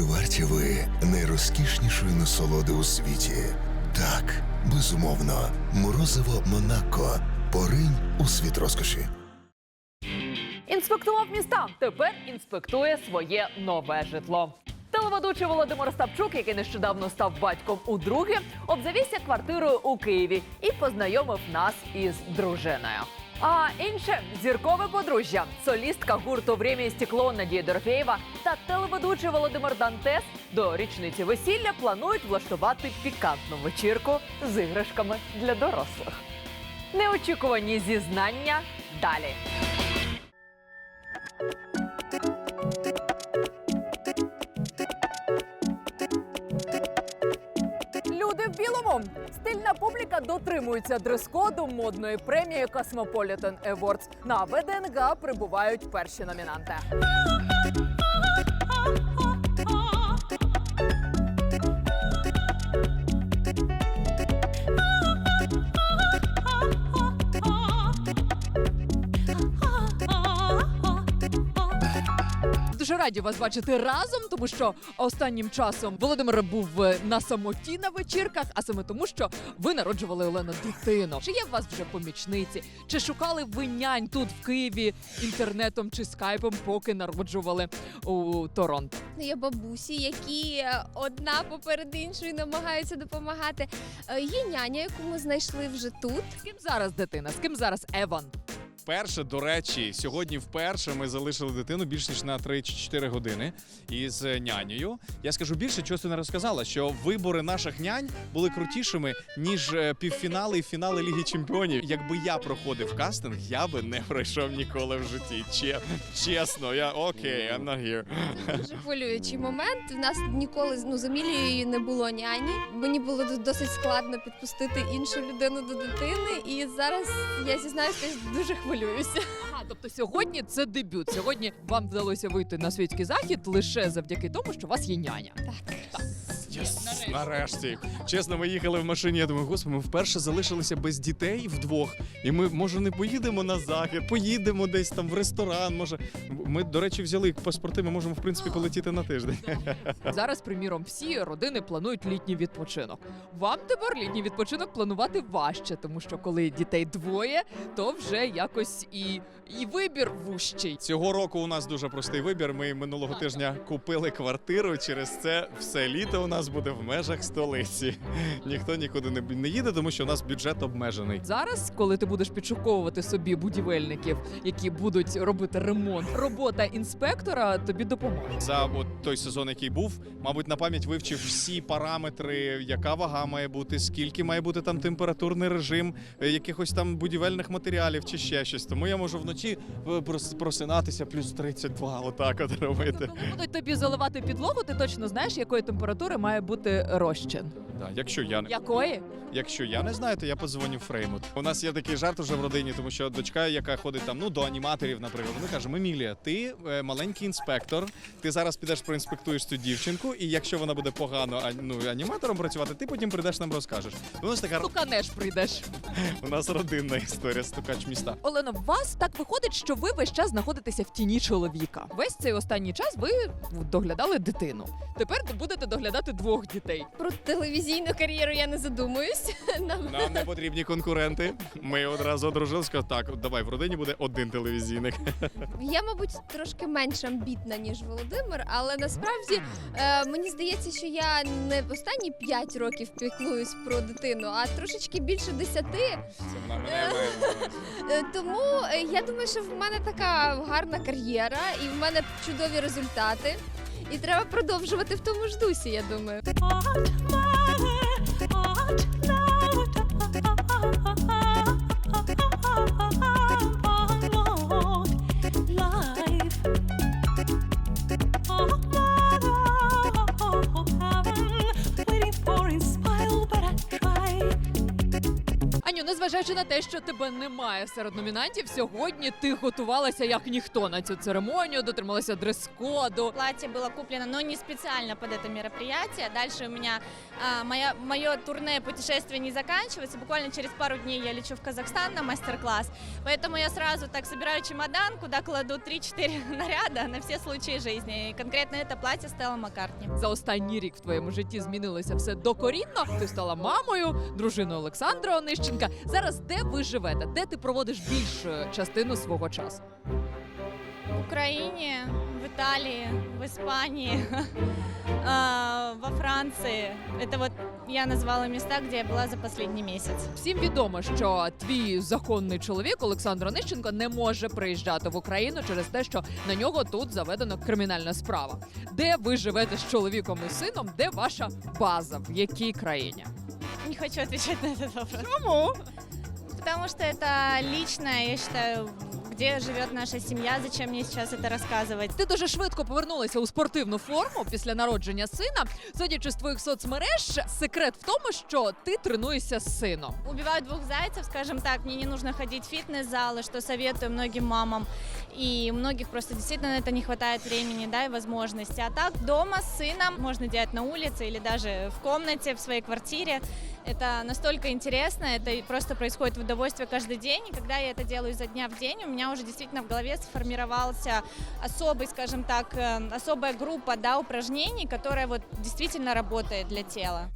Чи варті ви найрозкішнішої насолоди у світі? Так, безумовно, морозиво Монако. Поринь у світ розкоші. Інспектував міста. Тепер інспектує своє нове житло. Телеведучий Володимир Остапчук, який нещодавно став батьком у друге, обзавівся квартирою у Києві і познайомив нас із дружиною. А інше зіркове подружжя, солістка гурту «Время і стекло» Надія Дорофєєва та телеведучий Володимир Дантес до річниці весілля планують влаштувати пікантну вечірку з іграшками для дорослих. Неочікувані зізнання далі. Публіка дотримується дрес-коду модної премії Cosmopolitan Awards. На ВДНГ прибувають перші номінанти. Дуже раді вас бачити разом, тому що останнім часом Володимир був е, на самоті на вечірках, а саме тому, що ви народжували Олена дитину. Чи є в вас вже помічниці? Чи шукали ви нянь тут в Києві інтернетом чи скайпом, поки народжували у Торонто? Є бабусі, які е, одна поперед іншої намагаються допомагати. Е, Є няня, яку ми знайшли вже тут. З ким зараз дитина? З ким зараз Еван? Вперше, до речі, сьогодні вперше ми залишили дитину більш ніж на 3 чи 4 години із е, нянею. Я скажу більше, чого ти не розказала, що вибори наших нянь були крутішими, ніж е, півфінали і фінали Ліги Чемпіонів. Якби я проходив кастинг, я би не пройшов ніколи в житті. Че- чесно, я окей, I'm not here. Дуже хвилюючий момент. В нас ніколи ну, з Емілією не було няні. Мені було досить складно підпустити іншу людину до дитини. І зараз я зізнаюся, дуже хвилююся. Ага, тобто сьогодні це дебют. Сьогодні вам вдалося вийти на світський захід лише завдяки тому, що у вас є няня. Так. Yes, нарешті. Чесно, ми їхали в машині. Я думаю, господи, ми вперше залишилися без дітей вдвох. І ми, може, не поїдемо на захід, поїдемо десь там в ресторан. Може, ми, до речі, взяли паспорти. Ми можемо в принципі полетіти на тиждень. Зараз, приміром, всі родини планують літній відпочинок. Вам тепер літній відпочинок планувати важче, тому що коли дітей двоє, то вже якось і, і вибір вущий. Цього року у нас дуже простий вибір. Ми минулого тижня купили квартиру. Через це все літо у нас буде в межах столиці. Ніхто нікуди не, не їде, тому що у нас бюджет обмежений. Зараз, коли ти будеш підшуковувати собі будівельників, які будуть робити ремонт, робота інспектора тобі допоможе. За от той сезон, який був, мабуть, на пам'ять вивчив всі параметри, яка вага має бути, скільки має бути там температурний режим, е, якихось там будівельних матеріалів чи ще щось. Тому я можу вночі е, прос- просинатися плюс 32, отак от робити. Коли будуть тобі заливати підлогу, ти точно знаєш, якої температури має бути розчин. Да, якщо я не Якої? якщо я не знаю, то я подзвоню Фреймут. У нас є такий жарт уже в родині, тому що дочка, яка ходить там ну до аніматорів, наприклад, вони каже: Емілія, ти е, маленький інспектор. Ти зараз підеш проінспектуєш цю дівчинку, і якщо вона буде погано а, ну, аніматором працювати, ти потім прийдеш нам розкажеш. У нас така Стуканеш прийдеш. у нас родинна історія стукач міста. Олена, у вас так виходить, що ви весь час знаходитеся в тіні чоловіка. Весь цей останній час ви доглядали дитину. Тепер будете доглядати двох дітей. Про телевізійну кар'єру я не задумуюсь. Нам Нам не потрібні конкуренти. Ми одразу одружилися. сказали, Так, давай в родині буде один телевізійник. Я, мабуть, трошки менш амбітна, ніж Володимир, але насправді е, мені здається, що я не останні 5 років піклуюсь про дитину, а трошечки більше 10. Це Е, тому е, я думаю, що в мене така гарна кар'єра і в мене чудові результати. І треба продовжувати в тому ж дусі, я думаю. Незважаючи на те, що тебе немає серед номінантів, сьогодні ти готувалася як ніхто на цю церемонію, дотрималася дрес-коду. Платье было куплено, но не специально под это мероприятие. Дальше у меня а, моя, мое турне путешествие не заканчивается. Буквально через пару дней я лечу в Казахстан на мастер-класс. Поэтому я сразу так собираю чемодан, куда кладу 3-4 наряда на все случаи жизни. И конкретно это платье Стелла Маккартни. За останній рік в твоєму житті змінилося все докорінно. Ти стала мамою, дружиною Олександра Онищенка. Зараз де ви живете? Де ти проводиш більшу частину свого часу? В Украине, в Италии, в Испании, а, во Франции. Это вот я назвала места, где я была за последний месяц. Всім відомо, що твій законний чоловік Олександр Онищенко не може приїжджати в Україну через те, що на нього тут заведена кримінальна справа. Де ви живете з чоловіком і сином? Де ваша база? В якій країні? Не хочу отвечать на этот вопрос. Чому? Потому что это личное, я считаю, где живет наша семья, зачем мне сейчас это рассказывать. Ти дуже швидко повернулася у спортивну форму після народження сина. Судячи з твоїх соцмереж, секрет в тому, що ти тренуєшся з сином. Убиваю двух зайцев, скажем так, мне не нужно ходить в фитнес-залы, что советую многим мамам. И у многих просто действительно на это не хватает времени, да, и возможности. А так дома с сыном можно делать на улице или даже в комнате, в своей квартире. Это настолько интересно, это и просто происходит в удовольствие каждый день. И когда я это делаю изо дня в день, у меня уже действительно в голове сформировался особый, скажем так, э, особая группа да, упражнений, которая вот действительно работает для тела.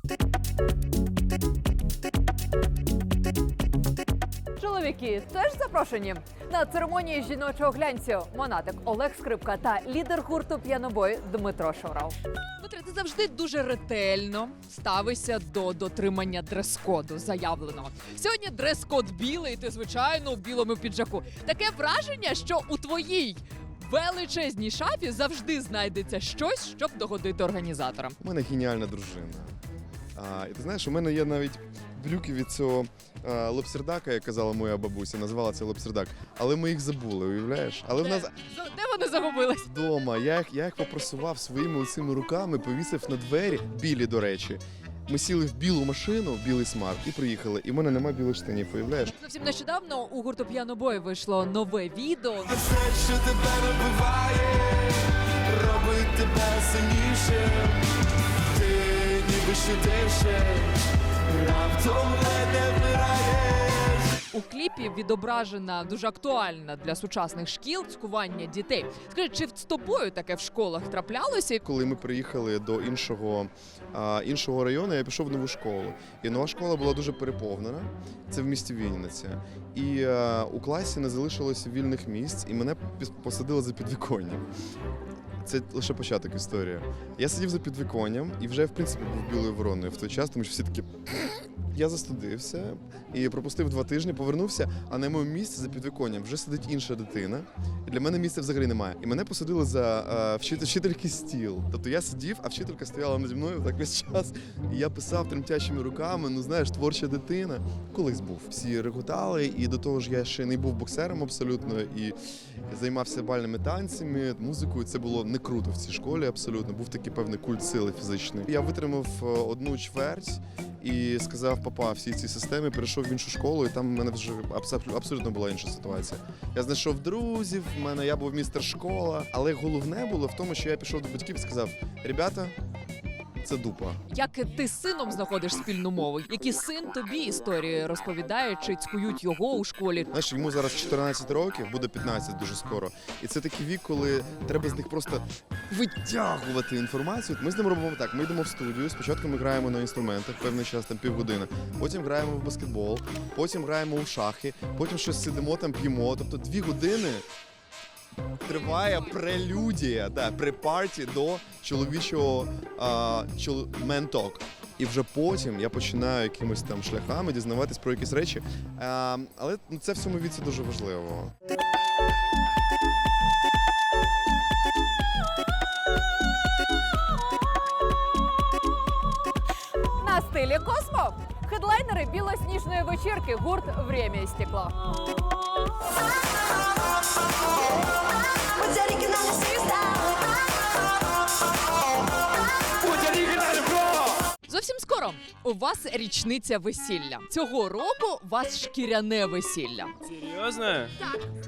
Чоловіки теж запрошені на церемонії жіночого глянцю Монатик Олег Скрипка та лідер гурту п'янобой Дмитро Шоров. Дмитро, ти завжди дуже ретельно ставишся до дотримання дрес-коду заявленого. Сьогодні дрес-код білий, ти звичайно у білому піджаку. Таке враження, що у твоїй величезній шафі завжди знайдеться щось, щоб догодити організаторам. У мене геніальна дружина. А, і ти знаєш, у мене є навіть брюки від цього а, лобсердака, як казала моя бабуся, називала це лобсердак. Але ми їх забули, уявляєш? Але в нас Де, вони загубились? вдома я їх, я їх попросував своїми цими руками, повісив на двері, білі, до речі. Ми сіли в білу машину, в білий смарт, і приїхали. І в мене немає білих штанів, уявляєш? Зовсім нещодавно у гурту п'янобой вийшло нове відео. Все, що тебе набиває, ніби ще дише, раптом ледь вмираєш. У кліпі відображена дуже актуальна для сучасних шкіл цькування дітей. Скажи, чи з тобою таке в школах траплялося? Коли ми приїхали до іншого, а, іншого району, я пішов в нову школу. І нова школа була дуже переповнена. Це в місті Вінниця. І е, у класі не залишилося вільних місць, і мене посадили за підвіконням. Це лише початок історії. Я сидів за підвіконням і вже в принципі був білою вороною в той час, тому що всі такі. Я застудився і пропустив два тижні, повернувся, а на моєму місці за підвіконням вже сидить інша дитина. І для мене місця взагалі немає. І мене посадили за е, вчитель, вчительки стіл. Тобто я сидів, а вчителька стояла наді мною так весь час. І я писав тремтячими руками. Ну знаєш, творча дитина. Колись був. Всі реготали, і до того ж я ще не був боксером абсолютно і займався бальними танцями, музикою. Це було не круто в цій школі. Абсолютно був такий певний культ сили фізичний. Я витримав е, одну чверть і сказав папа всі ці системи, перейшов в іншу школу, і там в мене вже абсолютно була інша ситуація. Я знайшов друзів, в мене я був містер школа. Але головне було в тому, що я пішов до батьків і сказав: ребята, це дупа. Як ти з сином знаходиш спільну мову? Які син тобі історії розповідає, чи цькують його у школі? Знаєш, йому зараз 14 років, буде 15 дуже скоро. І це такий вік, коли треба з них просто витягувати інформацію. Ми з ним робимо так: ми йдемо в студію. Спочатку ми граємо на інструментах, певний час, там півгодини. Потім граємо в баскетбол, потім граємо у шахи, потім щось сидимо там, п'ємо. Тобто дві години. Триває прелюдія, да, препарті до чоловічого а, чол... менток. І вже потім я починаю якимись там шляхами дізнаватись про якісь речі. А, але ну, це в цьому віці дуже важливо. На стилі Космо. Хедлайнери білосніжної вечірки гурт «Время і стекло. скоро скоро у вас річниця весілля. Цього року у вас шкіряне весілля. Серьезно?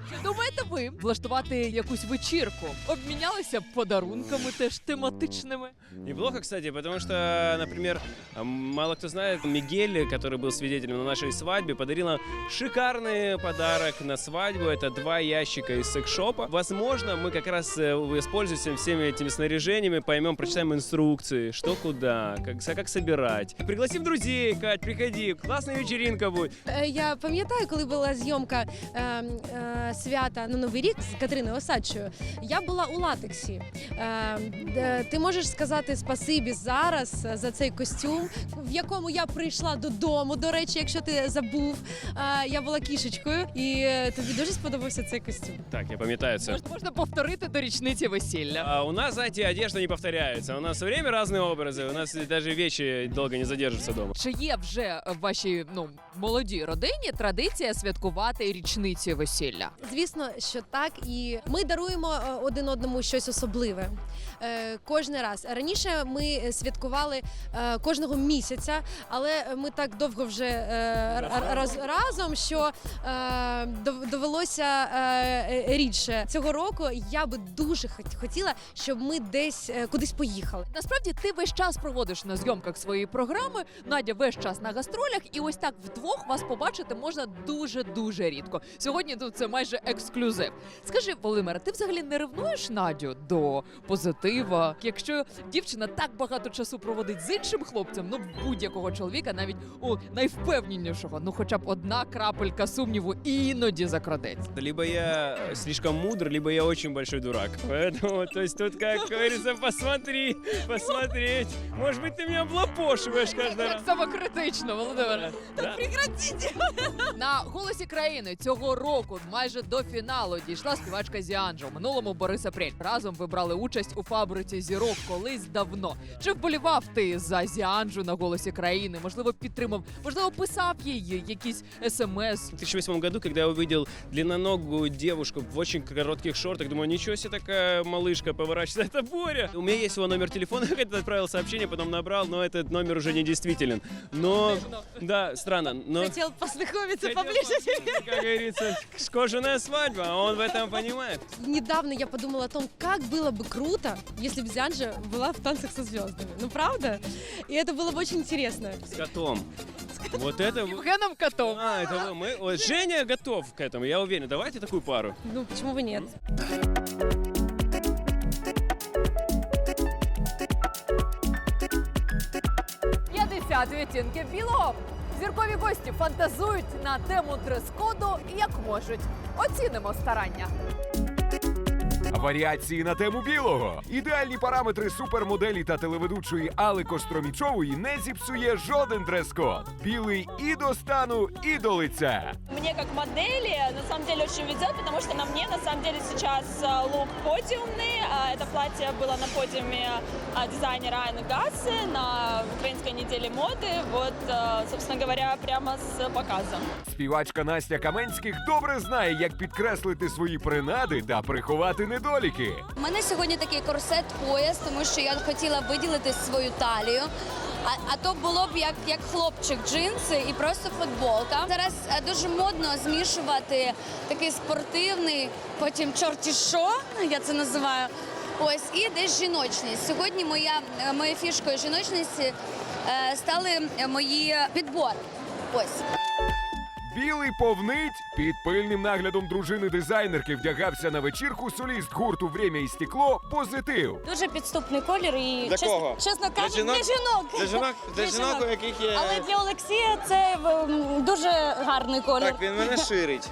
Чи думаєте ви влаштувати якусь вечірку? Обмінялися подарунками теж тематичними? Неплохо, кстати, потому что, например, м, мало кто знает, Мигель, который был свидетелем на нашей свадьбе, подарила шикарный подарок на свадьбу. Это два ящика из секс-шопа. Возможно, мы как раз э, воспользуемся всеми этими снаряжениями, поймем, прочитаем инструкции, что куда, как, как собирать. Пригласим друзей, Кать, приходи, классная вечеринка будет. Е, Я пам'ятаю, коли була зйомка е, е, свята на Новий рік з Катериною Осадчою. Я була у латексі. Е, де ти можеш сказати спасибі зараз е, за цей костюм, в якому я прийшла додому. До речі, якщо ти забув, Е, я була кішечкою, і е, тобі дуже сподобався цей костюм. Так, я памятаю це. Можна, можна повторити до річниці весілля. А у нас, знаете, одежда не повторяется. У нас все время разные образы. У нас даже вещи долго не задержатся дома. Чи є вже в вашій ну молодій родині традиція святкувати річниці весілля? Звісно, що так, і ми даруємо е, один одному щось особливе. Е, Кожен раз раніше ми святкували е, кожного місяця, але ми так довго вже е, р- раз, разом, що е, дов- довелося е, рідше цього року. Я би дуже хот- хотіла, щоб ми десь е, кудись поїхали. Насправді ти весь час проводиш на зйомках своєї програми Надя весь час на гастролях, і ось так вдвох вас побачити можна дуже дуже рідко. Сьогодні тут це майже ексклюзив. Скажи, Володимире, ти взагалі не ревнуєш Надю до позитива? Якщо дівчина так багато часу проводить з іншим хлопцем, ну в будь-якого чоловіка, навіть у найвпевненішого, ну хоча б одна крапелька сумніву іноді закрадеться. Либо я слишком мудр, либо я очень большой дурак. Поэтому, то есть тут, как говорится, посмотри, посмотреть. Может быть, ты меня облапошиваешь каждый Так раз. самокритично, Володимире. Да? На голосі країни цього року майже до фіналу дійшла співачка Зіанджо. В минулому Борис Апрель. Разом вибрали участь у фабриці зірок колись давно. Чи вболівав ти за Зіанджу на голосі країни? Можливо, підтримав, можливо, писав їй якісь смс. В 2008 году, когда я увидел длинноногую девушку в очень коротких шортах, думаю, ничего себе такая малышка поворачивается, это Боря. У меня есть его номер телефона, я когда отправил сообщение, потом набрал, но этот номер уже не действителен. Но, да, странно, но... Хотів познайомитися Хотел послушать, Как говорится, кожаная свадьба, а он в этом понимает. Недавно я подумала о том, как было бы круто, если бы Зянджа была в танцах со звездами. Ну правда? И это было бы очень интересно. С котом. Вот это... Євгеном Котом. А, это вы- мы... вот Женя готов к этому, я уверен. Давайте такую пару. Ну почему бы нет? – 50 відтінків білого. Зіркові гості фантазують на тему дрес-коду як можуть. Оцінимо старання. Варіації на тему білого. Ідеальні параметри супермоделі та телеведучої Али Костромічової не зіпсує жоден дрес-код. Білий і до стану, і до лиця. Мне как модели на самом деле очень везет, потому что на мне на самом деле сейчас а, лук подиумный. А, Это платье было на подиуме а, дизайнера Айны Гассы на украинской неделе моды. Вот, а, собственно говоря, прямо с показа. Співачка Настя Каменських добре знає, як підкреслити свої принади та приховати недоліки. У мене сьогодні такий корсет пояс, тому що я хотіла виділити свою талію. А, а то було б як, як хлопчик джинси і просто футболка. Зараз е, дуже модно змішувати такий спортивний, потім чорті що, я це називаю. Ось і десь жіночність. Сьогодні моя е, моєю фішкою жіночності е, стали мої підбори. Ось. Білий повнить під пильним наглядом дружини дизайнерки вдягався на вечірку соліст гурту «Время і стекло позитив. Дуже підступний колір і Для чесно, кого? чесно Для кажучи, жінок? для жінок. Для жінок, для Для жінок, у яких є. Але для Олексія це дуже гарний колір. Так, він мене ширить,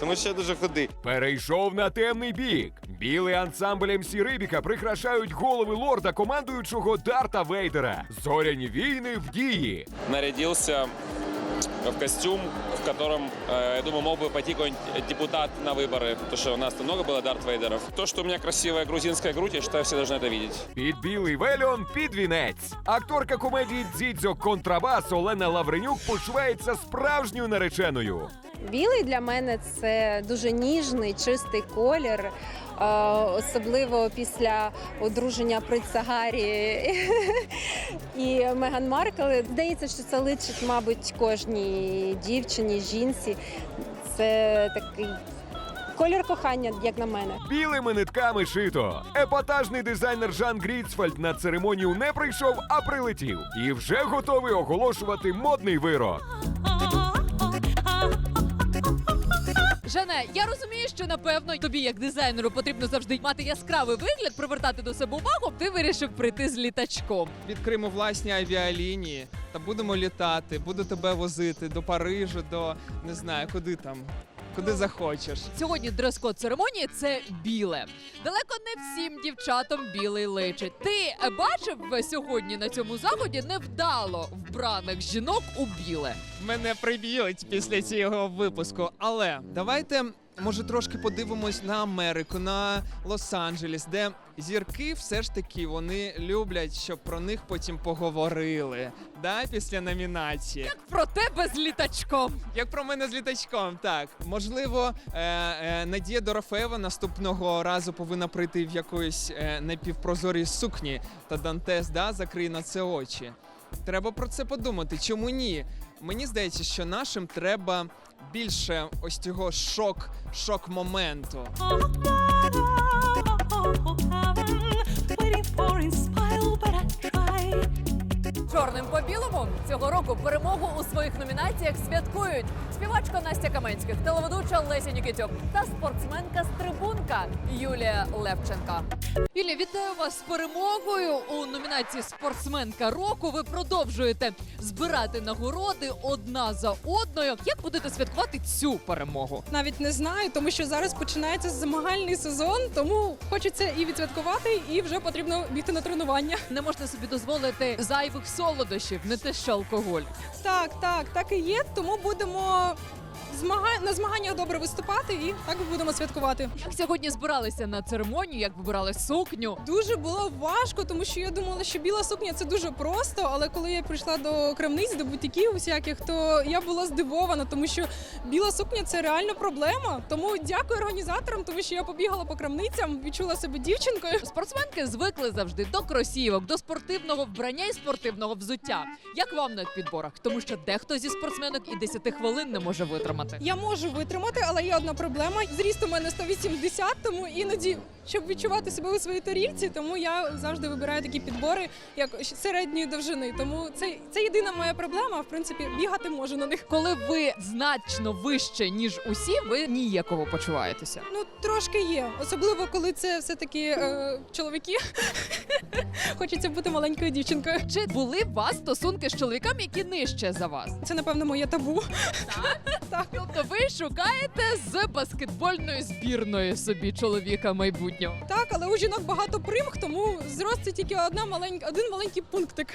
тому що я дуже худий. Перейшов на темний бік. Білий ансамбль МС Рибіка прикрашають голови лорда командуючого Дарта Вейдера. Зоряні війни в дії. Нарядился в костюм, в котором, э, я думаю, мог бы пойти какой-нибудь депутат на выборы, потому что у нас там много было Дарт Вейдеров. То, что у меня красивая грузинская грудь, я считаю, все должны это видеть. Під білий вельон під вінець. Акторка комедії Дзідзьо Контрабас Олена Лавренюк почувається справжньою нареченою. Білий для мене це дуже ніжний, чистий колір. особливо після одруження принца Гаррі і Меган Маркл. Здається, що це личить, мабуть, кожній дівчині, жінці. Це такий колір кохання, як на мене. Білими нитками шито. Епатажний дизайнер Жан Гріцфальд на церемонію не прийшов, а прилетів. І вже готовий оголошувати модний вирок. Жене, я розумію, що напевно тобі, як дизайнеру, потрібно завжди мати яскравий вигляд, привертати до себе увагу. Ти вирішив прийти з літачком. відкриємо власні авіалінії та будемо літати. Буду тебе возити до Парижу, до не знаю, куди там, куди захочеш. Сьогодні дрес-код церемонії це біле. Далеко не всім дівчатам білий личить. Ти бачив сьогодні на цьому заході невдало вбраних жінок у біле. Мене приб'ють після цього випуску. Але давайте. Може, трошки подивимось на Америку, на Лос-Анджелес, де зірки все ж таки вони люблять, щоб про них потім поговорили. Да, після номінації. Як Про тебе з літачком. Як про мене з літачком, так можливо, е, е, Надія Дорофеєва наступного разу повинна прийти в якоїсь е, напівпрозорій сукні та Дантес да, закриє на це очі. Треба про це подумати. Чому ні? Мені здається, що нашим треба більше ось цього шок, шок моменту. Чорним по білому цього року перемогу у своїх номінаціях святкують співачка Настя Каменських, телеведуча Леся Нікітюк та спортсменка стрибунка Юлія Левченка. Юлія, вітаю вас з перемогою у номінації Спортсменка року. Ви продовжуєте збирати нагороди одна за одною. Як будете святкувати цю перемогу? Навіть не знаю, тому що зараз починається змагальний сезон, тому хочеться і відсвяткувати, і вже потрібно бігти на тренування. Не можна собі дозволити зайвих солодощів, не те, що алкоголь. Так, так, так і є. Тому будемо змага... на змаганнях добре виступати і так будемо святкувати. Як сьогодні збиралися на церемонію, як вибирали сукню? Дуже було важко, тому що я думала, що біла сукня це дуже просто. Але коли я прийшла до крамниць, до бутіків усяких, то я була здивована, тому що біла сукня це реально проблема. Тому дякую організаторам, тому що я побігала по крамницям, відчула себе дівчинкою. Спортсменки звикли завжди до кросівок, до спортивного вбрання і спортивного взуття. Як вам на підборах? Тому що дехто зі спортсменок і 10 хвилин не може витримати. Я можу витримати, але є одна проблема. Зріст у мене 180, тому іноді, щоб відчувати себе у своїй тарілці, тому я завжди вибираю такі підбори, як середньої довжини. Тому це, це єдина моя проблема. В принципі, бігати можу на них. Коли ви значно вище ніж усі, ви ніяково почуваєтеся. Ну трошки є, особливо коли це все таки е, чоловіки. Хочеться бути маленькою дівчинкою. Чи були у вас стосунки з чоловіками, які нижче за вас? Це напевно моє табу. Так. Тобто ви шукаєте з баскетбольної збірної собі чоловіка майбутнього. Так, але у жінок багато примх, тому зрост це тільки одна маленька, один маленький пунктик.